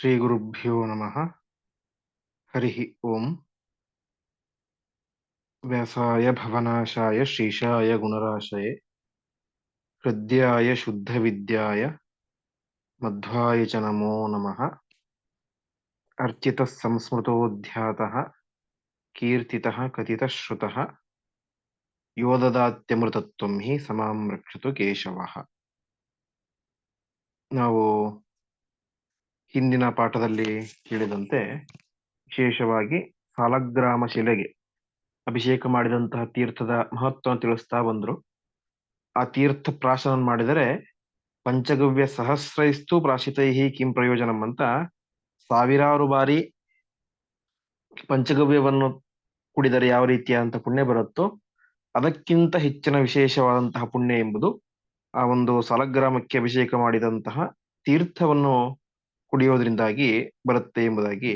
श्रीगुरुभ्यो नम। हरी ओं व्यासाय, भवनाशाय गुणराशय, हृदयाय शुद्ध विद्याय मध्वाय च नमो नम। अर्चित संस्मृत कीर्ति कथित श्रुत योदात्यमृतत्व हि समां रक्षतु ಹಿಂದಿನ ಪಾಠದಲ್ಲಿ ಹೇಳಿದಂತೆ ವಿಶೇಷವಾಗಿ ಸಾಲಗ್ರಾಮ ಶಿಲೆಗೆ ಅಭಿಷೇಕ ಮಾಡಿದಂತಹ ತೀರ್ಥದ ಮಹತ್ವ ತಿಳಿಸ್ತಾ ಬಂದ್ರು. ಆ ತೀರ್ಥ ಪ್ರಾಶನ ಮಾಡಿದರೆ ಪಂಚಗವ್ಯ ಸಹಸ್ರೈಸ್ತು ಪ್ರಾಶಿತೈಹಿ ಕಿಂ ಪ್ರಯೋಜನಂ ಅಂತ ಸಾವಿರಾರು ಬಾರಿ ಪಂಚಗವ್ಯವನ್ನು ಕುಡಿದರೆ ಯಾವ ರೀತಿಯಾದಂತಹ ಪುಣ್ಯ ಬರುತ್ತೋ ಅದಕ್ಕಿಂತ ಹೆಚ್ಚಿನ ವಿಶೇಷವಾದಂತಹ ಪುಣ್ಯ ಎಂಬುದು ಆ ಒಂದು ಸಾಲಗ್ರಾಮಕ್ಕೆ ಅಭಿಷೇಕ ಮಾಡಿದಂತಹ ತೀರ್ಥವನ್ನು ಕುಡಿಯೋದ್ರಿಂದಾಗಿ ಬರುತ್ತೆ ಎಂಬುದಾಗಿ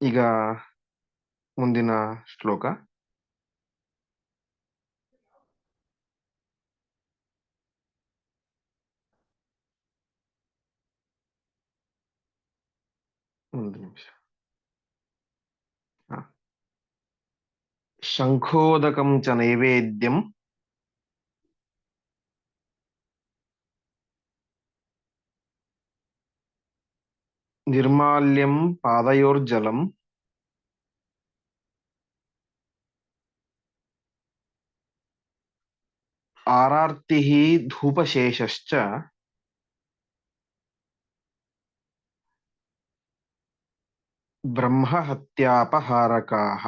ಈಗ ಮುಂದಿನ ಶ್ಲೋಕ ಒಂದು ನಿಮಿಷ ಹ. ಶಂಖೋದಕಂ ಚ ನೈವೇದ್ಯಂ ನಿರ್ಮಾಲ್ಯಂ ಪಾದಯೋರ್ಜಲಂ. ಆರಾರ್ತಿ ಧೂಪಶೇಷಶ್ಚ. ಬ್ರಹ್ಮಹತ್ಯಾಪಹಾರಕಾಹ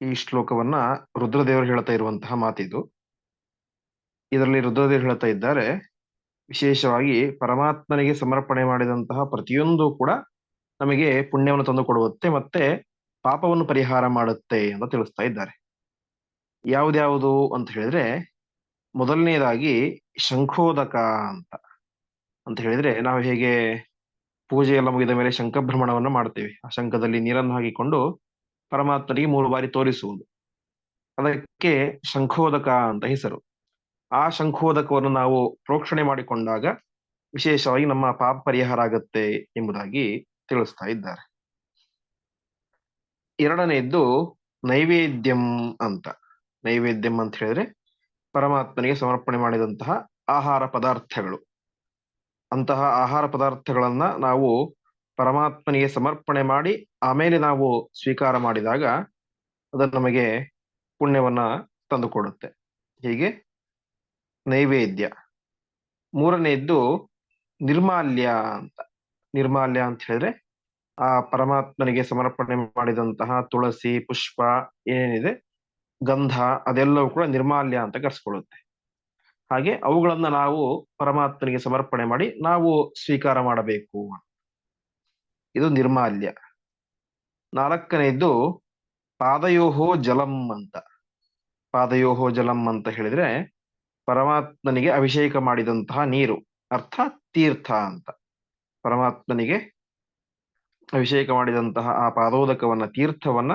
ಈ ಶ್ಲೋಕವನ್ನ ರುದ್ರದೇವರು ಹೇಳ್ತಾ ಇರುವಂತಹ ಮಾತಿದು. ಇದರಲ್ಲಿ ರುದ್ರದೇವರು ಹೇಳ್ತಾ ಇದ್ದಾರೆ ವಿಶೇಷವಾಗಿ ಪರಮಾತ್ಮನಿಗೆ ಸಮರ್ಪಣೆ ಮಾಡಿದಂತಹ ಪ್ರತಿಯೊಂದು ಕೂಡ ನಮಗೆ ಪುಣ್ಯವನ್ನು ತಂದು ಕೊಡುತ್ತೆ ಮತ್ತೆ ಪಾಪವನ್ನು ಪರಿಹಾರ ಮಾಡುತ್ತೆ ಅಂತ ತಿಳಿಸ್ತಾ ಇದ್ದಾರೆ. ಯಾವ್ದ್ಯಾವುದು ಅಂತ ಹೇಳಿದ್ರೆ ಮೊದಲನೇದಾಗಿ ಶಂಖೋದಕ ಅಂತ. ಅಂತ ಹೇಳಿದ್ರೆ ನಾವು ಹೇಗೆ ಪೂಜೆ ಎಲ್ಲ ಮುಗಿದ ಮೇಲೆ ಶಂಖಭ್ರಮಣವನ್ನು ಮಾಡ್ತೇವೆ. ಆ ಶಂಖದಲ್ಲಿ ನೀರನ್ನು ಹಾಕಿಕೊಂಡು ಪರಮಾತ್ಮನಿಗೆ ಮೂರು ಬಾರಿ ತೋರಿಸುವುದು. ಅದಕ್ಕೆ ಶಂಖೋದಕ ಅಂತ ಹೆಸರು. ಆ ಶಂಖೋದಕವನ್ನು ನಾವು ಪ್ರೋಕ್ಷಣೆ ಮಾಡಿಕೊಂಡಾಗ ವಿಶೇಷವಾಗಿ ನಮ್ಮ ಪಾಪ ಪರಿಹಾರ ಆಗತ್ತೆ ಎಂಬುದಾಗಿ ತಿಳಿಸ್ತಾ ಇದ್ದಾರೆ. ಎರಡನೆಯದ್ದು ನೈವೇದ್ಯಂ ಅಂತ. ನೈವೇದ್ಯಂ ಅಂತ ಹೇಳಿದ್ರೆ ಪರಮಾತ್ಮನಿಗೆ ಸಮರ್ಪಣೆ ಮಾಡಿದಂತಹ ಆಹಾರ ಪದಾರ್ಥಗಳು. ಅಂತಹ ಆಹಾರ ಪದಾರ್ಥಗಳನ್ನ ನಾವು ಪರಮಾತ್ಮನಿಗೆ ಸಮರ್ಪಣೆ ಮಾಡಿ ಆಮೇಲೆ ನಾವು ಸ್ವೀಕಾರ ಮಾಡಿದಾಗ ಅದು ನಮಗೆ ಪುಣ್ಯವನ್ನ ತಂದುಕೊಡುತ್ತೆ. ಹೀಗೆ ನೈವೇದ್ಯ. ಮೂರನೆಯದ್ದು ನಿರ್ಮಾಲ್ಯ ಅಂತ. ನಿರ್ಮಾಲ್ಯ ಅಂತ ಹೇಳಿದ್ರೆ ಆ ಪರಮಾತ್ಮನಿಗೆ ಸಮರ್ಪಣೆ ಮಾಡಿದಂತಹ ತುಳಸಿ, ಪುಷ್ಪ ಏನೇನಿದೆ, ಗಂಧ ಅದೆಲ್ಲವೂ ಕೂಡ ನಿರ್ಮಾಲ್ಯ ಅಂತ ಕರೆಸ್ಕೊಳ್ಳುತ್ತೆ ಹಾಗೆ ಅವುಗಳನ್ನ ನಾವು ಪರಮಾತ್ಮನಿಗೆ ಸಮರ್ಪಣೆ ಮಾಡಿ ನಾವು ಸ್ವೀಕಾರ ಮಾಡಬೇಕು ಇದು ನಿರ್ಮಾಲ್ಯ. ನಾಲ್ಕನೆಯದ್ದು ಪಾದಯೋಹೋ ಜಲಂ ಅಂತ. ಪಾದಯೋಹೋ ಜಲಂ ಅಂತ ಹೇಳಿದ್ರೆ ಪರಮಾತ್ಮನಿಗೆ ಅಭಿಷೇಕ ಮಾಡಿದಂತಹ ನೀರು, ಅರ್ಥಾತ್ ತೀರ್ಥ ಅಂತ. ಪರಮಾತ್ಮನಿಗೆ ಅಭಿಷೇಕ ಮಾಡಿದಂತಹ ಆ ಪಾದೋದಕವನ್ನ, ತೀರ್ಥವನ್ನ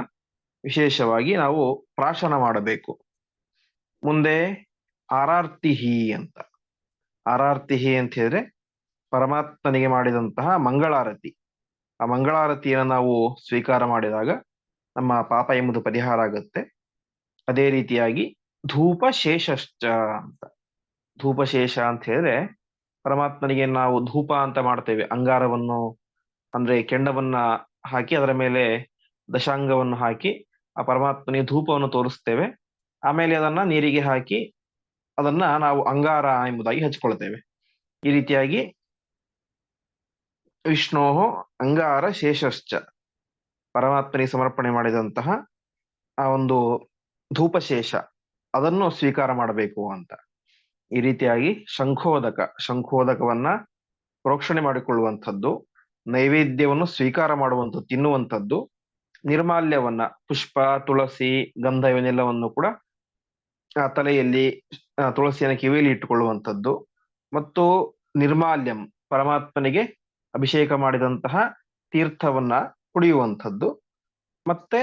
ವಿಶೇಷವಾಗಿ ನಾವು ಪ್ರಾಶನ ಮಾಡಬೇಕು. ಮುಂದೆ ಆರಾರ್ತಿಹಿ ಅಂತ. ಆರಾರ್ತಿಹಿ ಅಂತ ಹೇಳಿದ್ರೆ ಪರಮಾತ್ಮನಿಗೆ ಮಾಡಿದಂತಹ ಮಂಗಳಾರತಿ. ಆ ಮಂಗಳಾರತಿಯನ್ನು ನಾವು ಸ್ವೀಕಾರ ಮಾಡಿದಾಗ ನಮ್ಮ ಪಾಪ ಎಂಬುದು ಪರಿಹಾರ ಆಗುತ್ತೆ. ಅದೇ ರೀತಿಯಾಗಿ ಧೂಪ ಶೇಷಶ್ಚ ಅಂತ. ಧೂಪ ಶೇಷ ಅಂತ ಹೇಳಿದ್ರೆ ಪರಮಾತ್ಮನಿಗೆ ನಾವು ಧೂಪ ಅಂತ ಮಾಡ್ತೇವೆ. ಅಂಗಾರವನ್ನು ಅಂದ್ರೆ ಕೆಂಡವನ್ನ ಹಾಕಿ ಅದರ ಮೇಲೆ ದಶಾಂಗವನ್ನು ಹಾಕಿ ಆ ಪರಮಾತ್ಮನಿಗೆ ಧೂಪವನ್ನು ತೋರಿಸ್ತೇವೆ. ಆಮೇಲೆ ಅದನ್ನ ನೀರಿಗೆ ಹಾಕಿ ಅದನ್ನ ನಾವು ಅಂಗಾರ ಎಂಬುದಾಗಿ ಹಚ್ಕೊಳ್ತೇವೆ. ಈ ರೀತಿಯಾಗಿ ವಿಷ್ಣೋ ಅಂಗಾರ ಶೇಷಶ್ಚ ಪರಮಾತ್ಮನಿಗೆ ಸಮರ್ಪಣೆ ಮಾಡಿದಂತಹ ಆ ಒಂದು ಧೂಪಶೇಷ. ಅದನ್ನು ಸ್ವೀಕಾರ ಮಾಡಬೇಕು ಅಂತ. ಈ ರೀತಿಯಾಗಿ ಶಂಖೋದಕ, ಶಂಖೋದಕವನ್ನ ಪ್ರೋಕ್ಷಣೆ ಮಾಡಿಕೊಳ್ಳುವಂಥದ್ದು, ನೈವೇದ್ಯವನ್ನು ಸ್ವೀಕಾರ ಮಾಡುವಂಥ ತಿನ್ನುವಂಥದ್ದು, ನಿರ್ಮಾಲ್ಯವನ್ನ, ಪುಷ್ಪ, ತುಳಸಿ, ಗಂಧ ಇವನ್ನೆಲ್ಲವನ್ನು ಕೂಡ, ಆ ತಲೆಯಲ್ಲಿ ತುಳಸಿಯನ್ನು ಕಿವಿಯಲ್ಲಿ ಇಟ್ಟುಕೊಳ್ಳುವಂಥದ್ದು ಮತ್ತು ನಿರ್ಮಾಲ್ಯಂ, ಪರಮಾತ್ಮನಿಗೆ ಅಭಿಷೇಕ ಮಾಡಿದಂತಹ ತೀರ್ಥವನ್ನ ಕುಡಿಯುವಂಥದ್ದು. ಮತ್ತೆ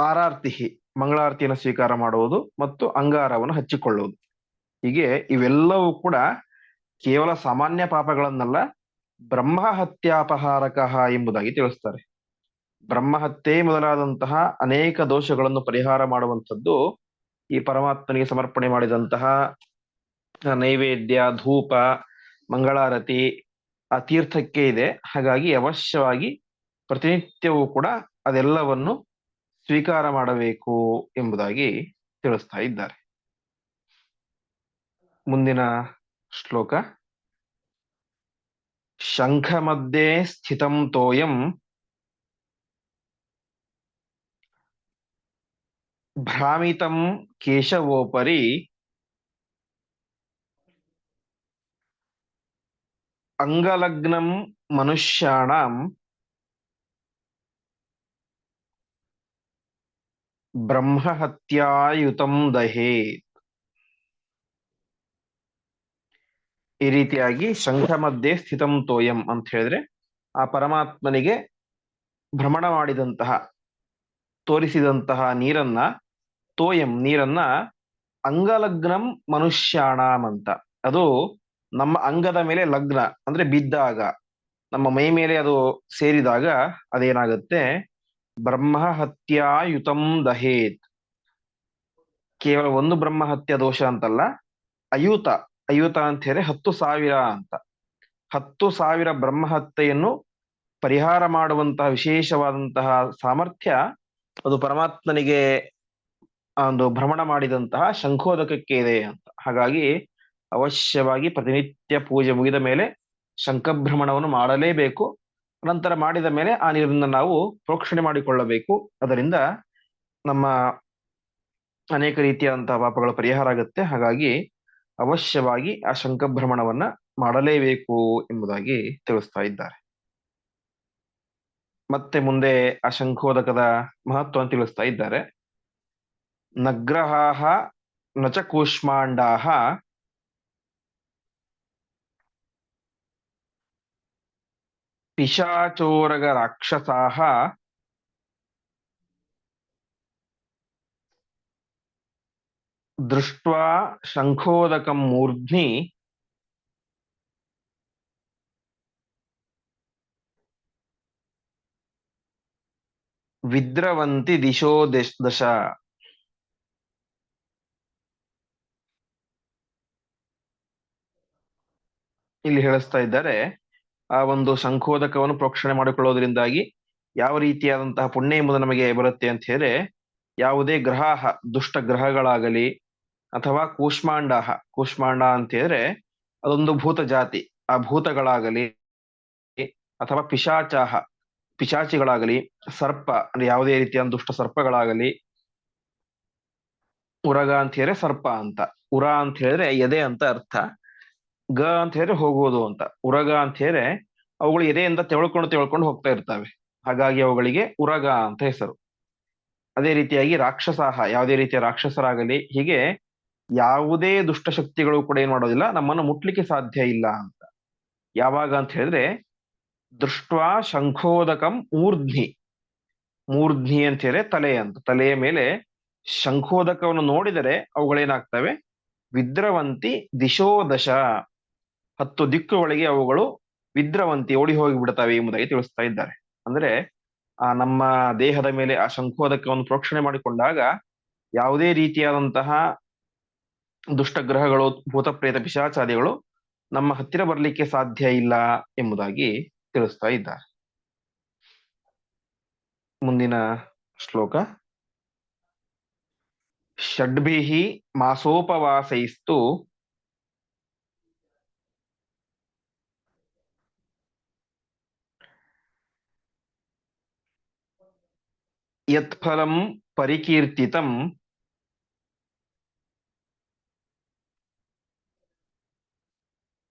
ಆರಾರ್ತಿಹಿ ಮಂಗಳಾರತಿಯನ್ನು ಸ್ವೀಕಾರ ಮಾಡುವುದು ಮತ್ತು ಅಂಗಾರವನ್ನು ಹಚ್ಚಿಕೊಳ್ಳುವುದು. ಹೀಗೆ ಇವೆಲ್ಲವೂ ಕೂಡ ಕೇವಲ ಸಾಮಾನ್ಯ ಪಾಪಗಳನ್ನಲ್ಲ ಬ್ರಹ್ಮ ಹತ್ಯಾಪಹಾರಕ ಎಂಬುದಾಗಿ ತಿಳಿಸ್ತಾರೆ. ಬ್ರಹ್ಮಹತ್ಯೆ ಮೊದಲಾದಂತಹ ಅನೇಕ ದೋಷಗಳನ್ನು ಪರಿಹಾರ ಮಾಡುವಂಥದ್ದು ಈ ಪರಮಾತ್ಮನಿಗೆ ಸಮರ್ಪಣೆ ಮಾಡಿದಂತಹ ನೈವೇದ್ಯ, ಧೂಪ, ಮಂಗಳಾರತಿ, ಆ ತೀರ್ಥಕ್ಕೆ ಇದೆ. ಹಾಗಾಗಿ ಅವಶ್ಯವಾಗಿ ಪ್ರತಿನಿತ್ಯವೂ ಕೂಡ ಅದೆಲ್ಲವನ್ನು ಸ್ವೀಕಾರ ಮಾಡಬೇಕು ಎಂಬುದಾಗಿ ತಿಳಿಸ್ತಾ ಇದ್ದಾರೆ. ಮುಂದಿನ ಶ್ಲೋಕ. ಶಂಖ ಮಧ್ಯೆ ಸ್ಥಿತಂ ತೋಯಂ ಭ್ರಾಮಿತಂ ಕೇಶವೋಪರಿ ಅಂಗಲಗ್ನಂ ಮನುಷ್ಯಾಣಂ ಬ್ರಹ್ಮಹತ್ಯಾಯುತಂ ದಹೇ. ಈ ರೀತಿಯಾಗಿ ಶಂಖ ಮಧ್ಯೆ ಸ್ಥಿತಂ ತೋಯಂ ಅಂತ ಹೇಳಿದ್ರೆ ಆ ಪರಮಾತ್ಮನಿಗೆ ಭ್ರಮಣ ಮಾಡಿದಂತಹ, ತೋರಿಸಿದಂತಹ ನೀರನ್ನ, ತೋಯಂ ನೀರನ್ನ ಅಂಗಲಗ್ನಂ ಮನುಷ್ಯಾಣಂ ಅಂತ. ಅದು ನಮ್ಮ ಅಂಗದ ಮೇಲೆ ಲಗ್ನ, ಅಂದ್ರೆ ಬಿದ್ದಾಗ, ನಮ್ಮ ಮೈ ಮೇಲೆ ಅದು ಸೇರಿದಾಗ ಅದೇನಾಗುತ್ತೆ? ಬ್ರಹ್ಮ ಹತ್ಯಾಯುತಂ ದಹೇತ್. ಕೇವಲ ಒಂದು ಬ್ರಹ್ಮ ಹತ್ಯ ದೋಷ ಅಂತಲ್ಲ, ಅಯೂತ. ಅಯೂತ ಅಂತ ಹೇಳಿ ಹತ್ತು ಸಾವಿರ ಅಂತ. ಹತ್ತು ಸಾವಿರ ಬ್ರಹ್ಮ ಹತ್ಯೆಯನ್ನು ಪರಿಹಾರ ಮಾಡುವಂತಹ ವಿಶೇಷವಾದಂತಹ ಸಾಮರ್ಥ್ಯ ಅದು ಪರಮಾತ್ಮನಿಗೆ ಒಂದು ಭ್ರಮಣ ಮಾಡಿದಂತಹ ಶಂಖೋದಕಕ್ಕೆ ಇದೆ ಅಂತ. ಹಾಗಾಗಿ ಅವಶ್ಯವಾಗಿ ಪ್ರತಿನಿತ್ಯ ಪೂಜೆ ಮುಗಿದ ಮೇಲೆ ಶಂಖಭ್ರಮಣವನ್ನು ಮಾಡಲೇಬೇಕು. ನಂತರ ಮಾಡಿದ ಮೇಲೆ ಆ ನೀರನ್ನು ನಾವು ಪ್ರೋಕ್ಷಣೆ ಮಾಡಿಕೊಳ್ಳಬೇಕು. ಅದರಿಂದ ನಮ್ಮ ಅನೇಕ ರೀತಿಯಾದಂತಹ ಪಾಪಗಳ ಪರಿಹಾರ ಆಗುತ್ತೆ. ಹಾಗಾಗಿ ಅವಶ್ಯವಾಗಿ ಆ ಶಂಖಭ್ರಮಣವನ್ನ ಮಾಡಲೇಬೇಕು ಎಂಬುದಾಗಿ ತಿಳಿಸ್ತಾ ಇದ್ದಾರೆ. ಮತ್ತೆ ಮುಂದೆ ಆ ಶಂಖೋದಕದ ಮಹತ್ವವನ್ನು ತಿಳಿಸ್ತಾ ಇದ್ದಾರೆ. ನಗ್ರಹಾಹ ನಚ ಪಿಶಾಚೋರಗ ರಾಕ್ಷಸಾಹ ದೃಷ್ಟ ಶಂಖೋದಕಂ ಮೂರ್ಧ್ನಿ ವಿದ್ರವಂತಿ ದಿಶೋ ದಶ ದಶ. ಇಲ್ಲಿ ಹೇಳಿಸ್ತಾ ಇದ್ದಾರೆ ಆ ಒಂದು ಸಂಕೋಧಕವನ್ನು ಪ್ರೋಕ್ಷಣೆ ಮಾಡಿಕೊಳ್ಳೋದ್ರಿಂದಾಗಿ ಯಾವ ರೀತಿಯಾದಂತಹ ಪುಣ್ಯ ಎಂಬುದು ನಮಗೆ ಬರುತ್ತೆ ಅಂತ ಹೇಳಿದ್ರೆ ಯಾವುದೇ ಗ್ರಹ ದುಷ್ಟ ಗ್ರಹಗಳಾಗಲಿ ಅಥವಾ ಕೂಷ್ಮಾಂಡಾಹ, ಕೂಷ್ಮಾಂಡ ಅಂತ ಹೇಳಿದ್ರೆ ಅದೊಂದು ಭೂತ ಜಾತಿ. ಆ ಭೂತಗಳಾಗಲಿ ಅಥವಾ ಪಿಶಾಚಾಹ, ಪಿಶಾಚಿಗಳಾಗಲಿ, ಸರ್ಪ, ಅಂದ್ರೆ ಯಾವುದೇ ರೀತಿಯ ದುಷ್ಟ ಸರ್ಪಗಳಾಗಲಿ, ಉರಗ ಅಂತ ಹೇಳಿದ್ರೆ ಸರ್ಪ ಅಂತ. ಉರ ಅಂತ ಹೇಳಿದ್ರೆ ಎದೆ ಅಂತ ಅರ್ಥ. ಗ ಅಂತ ಹೇಳಿದ್ರೆ ಹೋಗೋದು ಅಂತ. ಉರಗ ಅಂತ ಹೇಳಿದ್ರೆ ಅವುಗಳು ಎದೆಯಿಂದ ತೆಳ್ಕೊಂಡು ತೆಳ್ಕೊಂಡು ಹೋಗ್ತಾ ಇರ್ತವೆ. ಹಾಗಾಗಿ ಅವುಗಳಿಗೆ ಉರಗ ಅಂತ ಹೆಸರು. ಅದೇ ರೀತಿಯಾಗಿ ರಾಕ್ಷಸಾಹ, ಯಾವುದೇ ರೀತಿಯ ರಾಕ್ಷಸರಾಗಲಿ, ಹೀಗೆ ಯಾವುದೇ ದುಷ್ಟಶಕ್ತಿಗಳು ಕೂಡ ಏನ್ ಮಾಡೋದಿಲ್ಲ, ನಮ್ಮನ್ನು ಮುಟ್ಲಿಕ್ಕೆ ಸಾಧ್ಯ ಇಲ್ಲ ಅಂತ. ಯಾವಾಗ ಅಂತ ಹೇಳಿದ್ರೆ, ದೃಷ್ಟ್ವಾ ಶಂಖೋದಕಂ ಮೂರ್ಧ್ನಿ ಮೂರ್ಧ್ನಿ ಅಂತ ಹೇಳಿದ್ರೆ ತಲೆ ಅಂತ. ತಲೆಯ ಮೇಲೆ ಶಂಖೋದಕವನ್ನು ನೋಡಿದರೆ ಅವುಗಳೇನಾಗ್ತವೆ? ವಿದ್ರವಂತಿ ದಿಶೋ ಹತ್ತು ದಿಕ್ಕುಗಳಿಗೆ ಅವುಗಳು ವಿದ್ರವಂತಿ ಓಡಿ ಹೋಗಿ ಬಿಡ್ತವೆ ಎಂಬುದಾಗಿ ತಿಳಿಸ್ತಾ ಇದ್ದಾರೆ. ಅಂದ್ರೆ, ಆ, ನಮ್ಮ ದೇಹದ ಮೇಲೆ ಆ ಶಂಖೋದಕವನ್ನು ಪ್ರೋಕ್ಷಣೆ ಮಾಡಿಕೊಂಡಾಗ ಯಾವುದೇ ರೀತಿಯಾದಂತಹ ದುಷ್ಟಗ್ರಹಗಳು ಭೂತ ಪ್ರೇತ ಪಿಶಾಚಾದಿಗಳು ನಮ್ಮ ಹತ್ತಿರ ಬರಲಿಕ್ಕೆ ಸಾಧ್ಯ ಇಲ್ಲ ಎಂಬುದಾಗಿ ತಿಳಿಸ್ತಾ ಇದ್ದಾರೆ. ಮುಂದಿನ ಶ್ಲೋಕ. ಷಡ್ಭಿಹಿ ಮಾಸೋಪವಾಸೈಸ್ತು ಯತ್ಫಲಂ ಪರಿಕೀರ್ತಿತಂ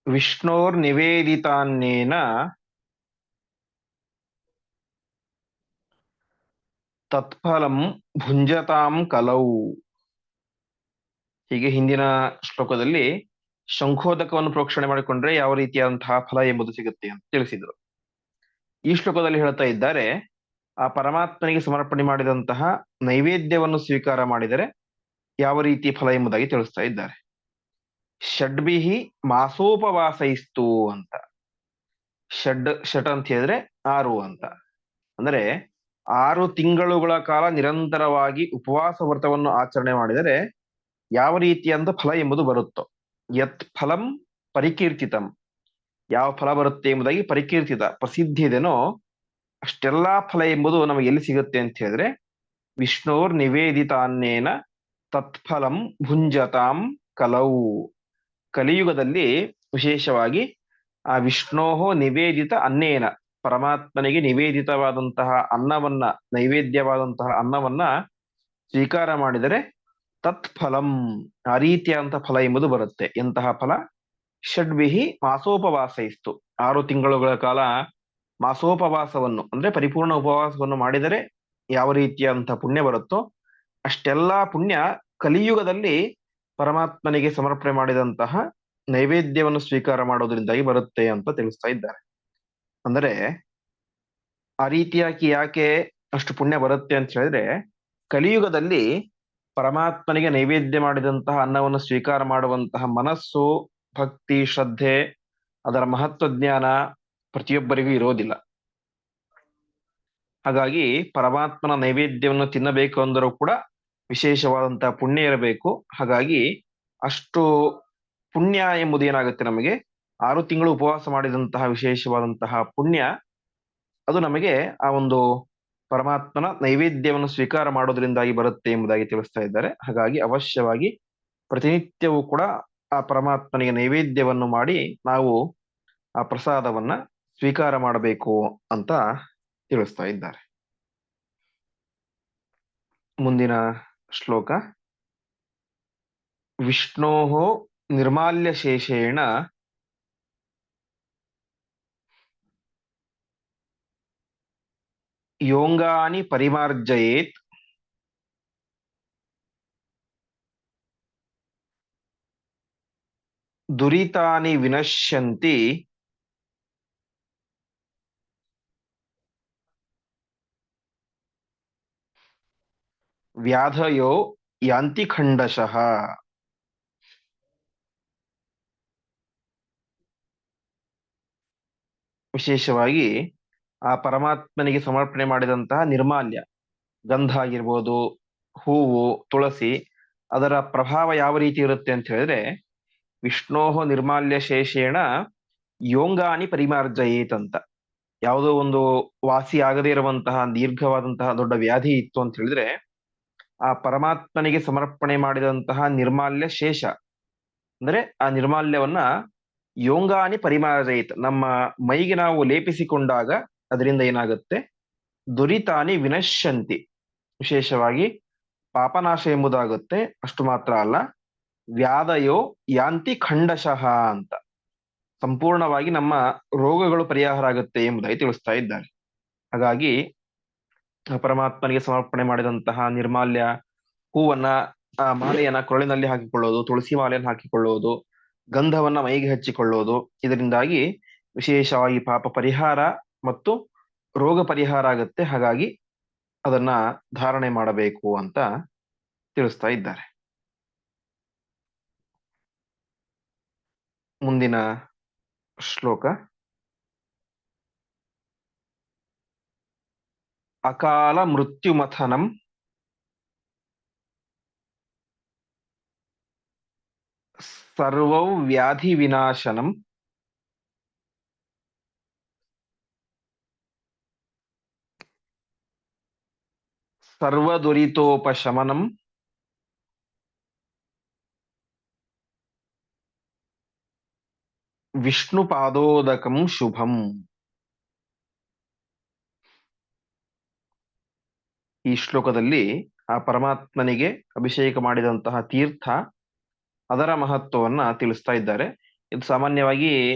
ವಿಷ್ಣೋರ್ನಿವೇದಿತಾನ್ನೇನ ತತ್ಫಲಂ ಭುಂಜತಾಂ ಕಲೌ ಹೀಗೆ ಹಿಂದಿನ ಶ್ಲೋಕದಲ್ಲಿ ಶಂಖೋದಕವನ್ನು ಪ್ರೋಕ್ಷಣೆ ಮಾಡಿಕೊಂಡ್ರೆ ಯಾವ ರೀತಿಯಾದಂತಹ ಫಲ ಎಂಬುದು ಸಿಗುತ್ತೆ ಅಂತ ತಿಳಿಸಿದರು. ಈ ಶ್ಲೋಕದಲ್ಲಿ ಹೇಳ್ತಾ ಇದ್ದಾರೆ ಆ ಪರಮಾತ್ಮನಿಗೆ ಸಮರ್ಪಣೆ ಮಾಡಿದಂತಹ ನೈವೇದ್ಯವನ್ನು ಸ್ವೀಕಾರ ಮಾಡಿದರೆ ಯಾವ ರೀತಿ ಫಲ ಎಂಬುದಾಗಿ ತಿಳಿಸ್ತಾ ಇದ್ದಾರೆ. ಷಡ್ಭಿಹಿ ಮಾಸೋಪವಾಸೈಸ್ತು ಅಂತ. ಷಡ್, ಷಟ್ ಅಂತ ಹೇಳಿದ್ರೆ ಆರು ಅಂತ. ಅಂದ್ರೆ ಆರು ತಿಂಗಳುಗಳ ಕಾಲ ನಿರಂತರವಾಗಿ ಉಪವಾಸ ವ್ರತವನ್ನು ಆಚರಣೆ ಮಾಡಿದರೆ ಯಾವ ರೀತಿಯಂತ ಫಲ ಎಂಬುದು ಬರುತ್ತೋ. ಯತ್ ಫಲಂ ಪರಿಕೀರ್ತಿತಂ. ಯಾವ ಫಲ ಬರುತ್ತೆ ಎಂಬುದಾಗಿ ಪರಿಕೀರ್ತಿತ ಪ್ರಸಿದ್ಧಿ ಇದೆನೋ ಅಷ್ಟೆಲ್ಲಾ ಫಲ ಎಂಬುದು ನಮಗೆ ಎಲ್ಲಿ ಸಿಗುತ್ತೆ ಅಂತ ಹೇಳಿದ್ರೆ, ವಿಷ್ಣೋರ್ ನಿವೇದಿತ ಅನ್ನೇನ ತತ್ಫಲಂ ಭುಂಜತಾಂ ಕಲೌ. ಕಲಿಯುಗದಲ್ಲಿ ವಿಶೇಷವಾಗಿ ಆ ವಿಷ್ಣೋ ನಿವೇದಿತ ಅನ್ನೇನ, ಪರಮಾತ್ಮನಿಗೆ ನಿವೇದಿತವಾದಂತಹ ಅನ್ನವನ್ನ, ನೈವೇದ್ಯವಾದಂತಹ ಅನ್ನವನ್ನ ಸ್ವೀಕಾರ ಮಾಡಿದರೆ ತತ್ಫಲಂ, ಆ ರೀತಿಯಾದಂತಹ ಫಲ ಎಂಬುದು ಬರುತ್ತೆ. ಎಂತಹ ಫಲ? ಷಡ್ವಿಹಿ ಮಾಸೋಪವಾಸ ಇತ್ತು ಆರು ತಿಂಗಳುಗಳ ಕಾಲ ಮಾಸೋಪವಾಸವನ್ನು, ಅಂದ್ರೆ ಪರಿಪೂರ್ಣ ಉಪವಾಸವನ್ನು ಮಾಡಿದರೆ ಯಾವ ರೀತಿಯಾದಂತಹ ಪುಣ್ಯ ಬರುತ್ತೋ ಅಷ್ಟೆಲ್ಲಾ ಪುಣ್ಯ ಕಲಿಯುಗದಲ್ಲಿ ಪರಮಾತ್ಮನಿಗೆ ಸಮರ್ಪಣೆ ಮಾಡಿದಂತಹ ನೈವೇದ್ಯವನ್ನು ಸ್ವೀಕಾರ ಮಾಡೋದ್ರಿಂದಾಗಿ ಬರುತ್ತೆ ಅಂತ ತಿಳಿಸ್ತಾ ಇದ್ದಾರೆ. ಅಂದರೆ ಆ ರೀತಿಯಾಗಿ ಯಾಕೆ ಅಷ್ಟು ಪುಣ್ಯ ಬರುತ್ತೆ ಅಂತ ಹೇಳಿದ್ರೆ ಕಲಿಯುಗದಲ್ಲಿ ಪರಮಾತ್ಮನಿಗೆ ನೈವೇದ್ಯ ಮಾಡಿದಂತಹ ಅನ್ನವನ್ನು ಸ್ವೀಕಾರ ಮಾಡುವಂತಹ ಮನಸ್ಸು, ಭಕ್ತಿ, ಶ್ರದ್ಧೆ, ಅದರ ಮಹತ್ವ ಜ್ಞಾನ ಪ್ರತಿಯೊಬ್ಬರಿಗೂ ಇರೋದಿಲ್ಲ. ಹಾಗಾಗಿ ಪರಮಾತ್ಮನ ನೈವೇದ್ಯವನ್ನು ತಿನ್ನಬೇಕು ಅಂದರೂ ಕೂಡ ವಿಶೇಷವಾದಂತಹ ಪುಣ್ಯ ಇರಬೇಕು. ಹಾಗಾಗಿ ಅಷ್ಟು ಪುಣ್ಯ ಎಂಬುದು ಏನಾಗುತ್ತೆ ನಮಗೆ? ಆರು ತಿಂಗಳು ಉಪವಾಸ ಮಾಡಿದಂತಹ ವಿಶೇಷವಾದಂತಹ ಪುಣ್ಯ, ಅದು ನಮಗೆ ಆ ಒಂದು ಪರಮಾತ್ಮನ ನೈವೇದ್ಯವನ್ನು ಸ್ವೀಕಾರ ಮಾಡೋದ್ರಿಂದಾಗಿ ಬರುತ್ತೆ ಎಂಬುದಾಗಿ ತಿಳಿಸ್ತಾ ಇದ್ದಾರೆ. ಹಾಗಾಗಿ ಅವಶ್ಯವಾಗಿ ಪ್ರತಿನಿತ್ಯವೂ ಕೂಡ ಆ ಪರಮಾತ್ಮನಿಗೆ ನೈವೇದ್ಯವನ್ನು ಮಾಡಿ ನಾವು ಆ ಪ್ರಸಾದವನ್ನ ಸ್ವೀಕಾರ ಮಾಡಬೇಕು ಅಂತ ತಿಳಿಸ್ತಾ ಇದ್ದಾರೆ. ಮುಂದಿನ ಶ್ಲೋಕ. ವಿಷ್ಣೋ ನಿರ್ಮಾಲ್ಯ ಶೇಷೇಣ ಯೋಂಗಾನಿ ಪರಿಮಾರ್ಜಯೇತ್ ದುರಿತಾನಿ ವಿನಶ್ಯಂತಿ ವ್ಯಾಧಯೋ ಯಾಂತಿ ಖಂಡಶಃ ವಿಶೇಷವಾಗಿ ಆ ಪರಮಾತ್ಮನಿಗೆ ಸಮರ್ಪಣೆ ಮಾಡಿದಂತಹ ನಿರ್ಮಾಲ್ಯ, ಗಂಧ ಆಗಿರ್ಬೋದು, ಹೂವು, ತುಳಸಿ, ಅದರ ಪ್ರಭಾವ ಯಾವ ರೀತಿ ಇರುತ್ತೆ ಅಂತ ಹೇಳಿದ್ರೆ, ವಿಷ್ಣೋಹ ನಿರ್ಮಾಲ್ಯ ಶೇಷೇಣ ಯೋಂಗಾನಿ ಪರಿಮಾರ್ಜಯೇತ್ ಅಂತ. ಯಾವುದೋ ಒಂದು ವಾಸಿ ಆಗದೇ ಇರುವಂತಹ ದೀರ್ಘವಾದಂತಹ ದೊಡ್ಡ ವ್ಯಾಧಿ ಇತ್ತು ಅಂತ ಹೇಳಿದ್ರೆ ಆ ಪರಮಾತ್ಮನಿಗೆ ಸಮರ್ಪಣೆ ಮಾಡಿದಂತಹ ನಿರ್ಮಾಲ್ಯ ಶೇಷ. ಅಂದ್ರೆ ಆ ನಿರ್ಮಾಲ್ಯವನ್ನ ಯೋಂಗಾನಿ ಪರಿಮಾರಯಿತ, ನಮ್ಮ ಮೈಗೆ ನಾವು ಲೇಪಿಸಿಕೊಂಡಾಗ ಅದರಿಂದ ಏನಾಗುತ್ತೆ? ದುರಿತಾನಿ ವಿನಶ್ಯಂತಿ. ವಿಶೇಷವಾಗಿ ಪಾಪನಾಶ ಎಂಬುದಾಗುತ್ತೆ, ಅಷ್ಟು ಮಾತ್ರ ಅಲ್ಲ ವ್ಯಾಧಯೋ ಯಾಂತಿ ಖಂಡಶಃ ಅಂತ. ಸಂಪೂರ್ಣವಾಗಿ ನಮ್ಮ ರೋಗಗಳು ಪರಿಹಾರ ಆಗುತ್ತೆ ಎಂಬುದಾಗಿ ತಿಳಿಸ್ತಾ ಇದ್ದಾರೆ. ಹಾಗಾಗಿ ಪರಮಾತ್ಮನಿಗೆ ಸಮರ್ಪಣೆ ಮಾಡಿದಂತಹ ನಿರ್ಮಾಲ್ಯ ಹೂವನ್ನ, ಆ ಮಾಲೆಯನ್ನ ಕೊರಳಿನಲ್ಲಿ ಹಾಕಿಕೊಳ್ಳೋದು, ತುಳಸಿ ಮಾಲೆಯನ್ನು ಹಾಕಿಕೊಳ್ಳುವುದು ಗಂಧವನ್ನ ಮೈಗೆ ಹಚ್ಚಿಕೊಳ್ಳೋದು. ಇದರಿಂದಾಗಿ ವಿಶೇಷವಾಗಿ ಪಾಪ ಪರಿಹಾರ ಮತ್ತು ರೋಗ ಪರಿಹಾರ ಆಗುತ್ತೆ. ಹಾಗಾಗಿ ಅದನ್ನ ಧಾರಣೆ ಮಾಡಬೇಕು ಅಂತ ತಿಳಿಸ್ತಾ ಇದ್ದಾರೆ. ಮುಂದಿನ ಶ್ಲೋಕ. ಅಕಾಲ ಮೃತ್ಯುಮಥನಂ ಸರ್ವೌ ವ್ಯಾಧಿ ವಿನಾಶನಂ ಸರ್ವದುರಿತೋಪಶಮನಂ ವಿಷ್ಣುಪಾದೋದಕಂ ಶುಭಂ ಈ ಶ್ಲೋಕದಲ್ಲಿ ಆ ಪರಮಾತ್ಮನಿಗೆ ಅಭಿಷೇಕ ಮಾಡಿದಂತಹ ತೀರ್ಥ ಅದರ ಮಹತ್ವವನ್ನ ತಿಳಿಸ್ತಾ ಇದ್ದಾರೆ. ಇದು ಸಾಮಾನ್ಯವಾಗಿ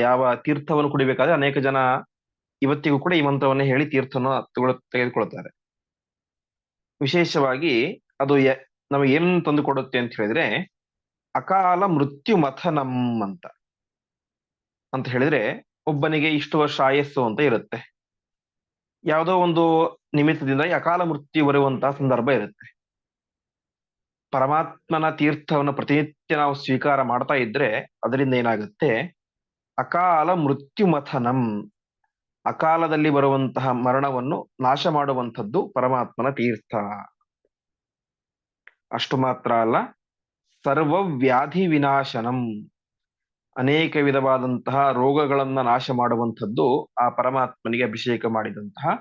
ಯಾವ ತೀರ್ಥವನ್ನು ಕುಡಿಬೇಕಾದ್ರೆ ಅನೇಕ ಜನ ಇವತ್ತಿಗೂ ಕೂಡ ಈ ಮಂತ್ರವನ್ನ ಹೇಳಿ ತೀರ್ಥವನ್ನು ತಗೊಳ ತೆಗೆದುಕೊಳ್ತಾರೆ. ವಿಶೇಷವಾಗಿ ಅದು ನಮಗೆ ಏನ್ ತಂದು ಕೊಡುತ್ತೆ ಅಂತ ಹೇಳಿದ್ರೆ, ಅಕಾಲ ಮೃತ್ಯು ಮಥನಂ ಅಂತ. ಅಂತ ಹೇಳಿದ್ರೆ, ಒಬ್ಬನಿಗೆ ಇಷ್ಟು ವರ್ಷ ಆಯಸ್ಸು ಅಂತ ಇರುತ್ತೆ. ಯಾವುದೋ ಒಂದು ನಿಮಿತ್ತದಿಂದ ಅಕಾಲ ಮೃತ್ಯು ಬರುವಂತಹ ಸಂದರ್ಭ ಇರುತ್ತೆ. ಪರಮಾತ್ಮನ ತೀರ್ಥವನ್ನು ಪ್ರತಿನಿತ್ಯ ನಾವು ಸ್ವೀಕಾರ ಮಾಡ್ತಾ ಇದ್ರೆ ಅದರಿಂದ ಏನಾಗುತ್ತೆ? ಅಕಾಲ ಮೃತ್ಯು ಮಥನಂ ಅಕಾಲದಲ್ಲಿ ಬರುವಂತಹ ಮರಣವನ್ನು ನಾಶ ಮಾಡುವಂಥದ್ದು ಪರಮಾತ್ಮನ ತೀರ್ಥ. ಅಷ್ಟು ಮಾತ್ರ ಅಲ್ಲ ಸರ್ವ ವ್ಯಾಧಿ ವಿನಾಶನಂ. ಅನೇಕ ವಿಧವಾದಂತಹ ರೋಗಗಳನ್ನ ನಾಶ ಮಾಡುವಂಥದ್ದು ಆ ಪರಮಾತ್ಮನಿಗೆ ಅಭಿಷೇಕ ಮಾಡಿದಂತಹ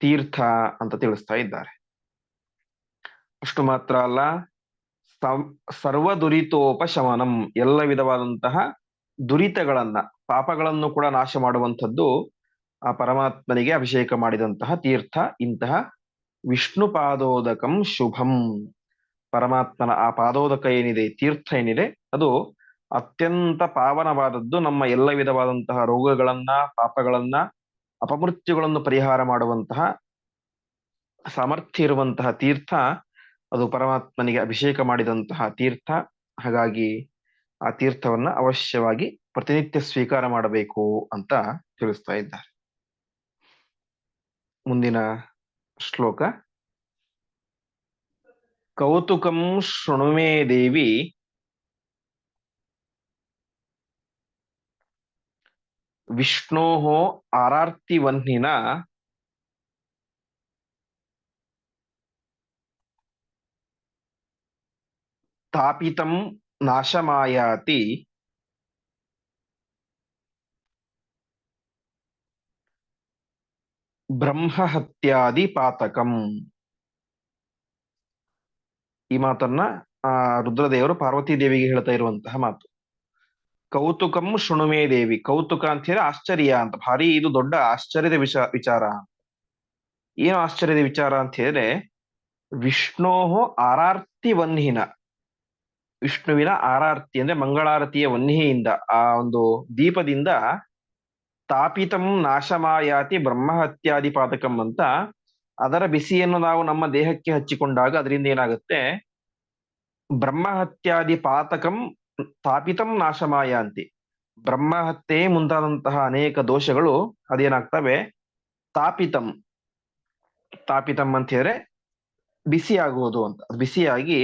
ತೀರ್ಥ ಅಂತ ತಿಳಿಸ್ತಾ ಇದ್ದಾರೆ. ಅಷ್ಟು ಮಾತ್ರ ಅಲ್ಲ ಸರ್ವ ದುರಿತೋಪಶಮನಂ ಎಲ್ಲ ವಿಧವಾದಂತಹ ದುರಿತಗಳನ್ನ, ಪಾಪಗಳನ್ನು ಕೂಡ ನಾಶ ಮಾಡುವಂಥದ್ದು ಆ ಪರಮಾತ್ಮನಿಗೆ ಅಭಿಷೇಕ ಮಾಡಿದಂತಹ ತೀರ್ಥ ಇಂತಹ ವಿಷ್ಣು ಪಾದೋದಕಂ ಶುಭಂ. ಪರಮಾತ್ಮನ ಆ ಪಾದೋದಕ ಏನಿದೆ, ತೀರ್ಥ ಏನಿದೆ, ಅದು ಅತ್ಯಂತ ಪಾವನವಾದದ್ದು ನಮ್ಮ ಎಲ್ಲ ವಿಧವಾದಂತಹ ರೋಗಗಳನ್ನ, ಪಾಪಗಳನ್ನ, ಅಪಮೃತ್ಯುಗಳನ್ನು ಪರಿಹಾರ ಮಾಡುವಂತಹ, ಸಾಮರ್ಥ್ಯ ಇರುವಂತಹ ತೀರ್ಥ, ಅದು ಪರಮಾತ್ಮನಿಗೆ ಅಭಿಷೇಕ ಮಾಡಿದಂತಹ ತೀರ್ಥ. ಹಾಗಾಗಿ ಆ ತೀರ್ಥವನ್ನ ಅವಶ್ಯವಾಗಿ ಪ್ರತಿನಿತ್ಯ ಸ್ವೀಕಾರ ಮಾಡಬೇಕು ಅಂತ ತಿಳಿಸ್ತಾ ಇದ್ದಾರೆ. ಮುಂದಿನ ಶ್ಲೋಕ. ಕೌತುಕಂ ಶೃಣುಮೇ ದೇವಿ ವಿಷ್ಣೋ ಆರಾರ್ತಿವನ್ನಿನ ತಾಪಿತಂ ನಾಶಮಾಯಾತಿ. ಬ್ರಹ್ಮಹತ್ಯಾದಿ ಪಾತಕಂ ಈ ಮಾತನ್ನ, ಆ, ರುದ್ರದೇವರು ಪಾರ್ವತಿ ದೇವಿಗೆ ಹೇಳ್ತಾ ಇರುವಂತಹ ಮಾತು. ಕೌತುಕಂ ಶೃಣುಮೇ ದೇವಿ. ಕೌತುಕ ಅಂತ ಹೇಳಿ ಆಶ್ಚರ್ಯ ಅಂತ. ಭಾರಿ ಇದು ದೊಡ್ಡ ಆಶ್ಚರ್ಯದ ವಿಚ ವಿಚಾರ. ಏನು ಆಶ್ಚರ್ಯದ ವಿಚಾರ ಅಂತ ಹೇಳಿದ್ರೆ ವಿಷ್ಣೋ ಆರಾರ್ತಿ ವನ್ಹಿನ. ವಿಷ್ಣುವಿನ ಆರಾರ್ತಿ ಅಂದ್ರೆ ಮಂಗಳಾರತಿಯ ವನ್ಹಿಯಿಂದ, ಆ ಒಂದು ದೀಪದಿಂದ ತಾಪಿತಂ ನಾಶಮಾಯಾತಿ ಬ್ರಹ್ಮಹತ್ಯಾದಿ ಪಾತಕಂ ಅಂತ. ಅದರ ಬಿಸಿಯನ್ನು ನಾವು ನಮ್ಮ ದೇಹಕ್ಕೆ ಹಚ್ಚಿಕೊಂಡಾಗ ಅದರಿಂದ ಏನಾಗುತ್ತೆ? ಬ್ರಹ್ಮಹತ್ಯಾದಿ ಪಾತಕಂ ತಾಪಿತಂ ನಾಶಮಾಯಾಂತಿ ಬ್ರಹ್ಮಹತ್ಯೆ ಮುಂತಾದಂತಹ ಅನೇಕ ದೋಷಗಳು ಅದೇನಾಗ್ತವೆ? ತಾಪಿತಂ ತಾಪಿತಂ ಅಂತ ಹೇಳಿದ್ರೆ ಬಿಸಿಯಾಗುವುದು ಅಂತ. ಬಿಸಿಯಾಗಿ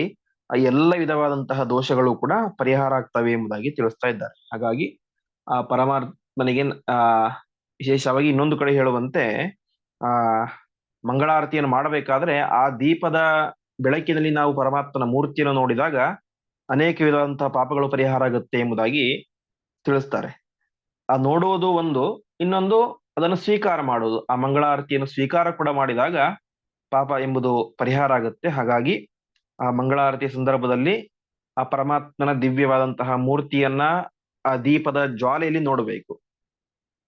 ಆ ಎಲ್ಲ ವಿಧವಾದಂತಹ ದೋಷಗಳು ಕೂಡ ಪರಿಹಾರ ಆಗ್ತವೆ ಎಂಬುದಾಗಿ ತಿಳಿಸ್ತಾ ಇದ್ದಾರೆ. ಹಾಗಾಗಿ ಆ ಪರಮಾತ್ಮನಿಗೆ ಆ ವಿಶೇಷವಾಗಿ ಇನ್ನೊಂದು ಕಡೆ ಹೇಳುವಂತೆ ಆ ಮಂಗಳಾರತಿಯನ್ನು ಮಾಡಬೇಕಾದ್ರೆ ಆ ದೀಪದ ಬೆಳಕಿನಲ್ಲಿ ನಾವು ಪರಮಾತ್ಮನ ಮೂರ್ತಿಯನ್ನು ನೋಡಿದಾಗ ಅನೇಕ ವಿಧವಾದಂತಹ ಪಾಪಗಳು ಪರಿಹಾರ ಆಗುತ್ತೆ ಎಂಬುದಾಗಿ ತಿಳಿಸ್ತಾರೆ. ಆ ನೋಡುವುದು ಒಂದು, ಇನ್ನೊಂದು ಅದನ್ನು ಸ್ವೀಕಾರ ಮಾಡುವುದು. ಆ ಮಂಗಳಾರತಿಯನ್ನು ಸ್ವೀಕಾರ ಕೂಡ ಮಾಡಿದಾಗ ಪಾಪ ಎಂಬುದು ಪರಿಹಾರ ಆಗುತ್ತೆ. ಹಾಗಾಗಿ ಆ ಮಂಗಳಾರತಿ ಸಂದರ್ಭದಲ್ಲಿ ಆ ಪರಮಾತ್ಮನ ದಿವ್ಯವಾದಂತಹ ಮೂರ್ತಿಯನ್ನ ಆ ದೀಪದ ಜ್ವಾಲೆಯಲ್ಲಿ ನೋಡಬೇಕು.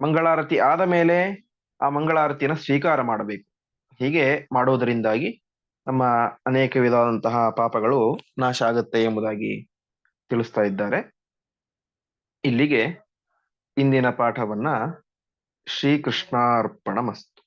ಮಂಗಳಾರತಿ ಆದ ಮೇಲೆ ಆ ಮಂಗಳಾರತಿಯನ್ನು ಸ್ವೀಕಾರ ಮಾಡಬೇಕು. ಹೀಗೆ ಮಾಡುವುದರಿಂದಾಗಿ ನಮ್ಮ ಅನೇಕ ವಿಧವಾದಂತಹ ಪಾಪಗಳು ನಾಶ ಆಗುತ್ತೆ ಎಂಬುದಾಗಿ ತಿಳಿಸ್ತಾ ಇದ್ದಾರೆ. ಇಲ್ಲಿಗೆ ಇಂದಿನ ಪಾಠವನ್ನ ಶ್ರೀಕೃಷ್ಣಾರ್ಪಣ ಮಸ್ತು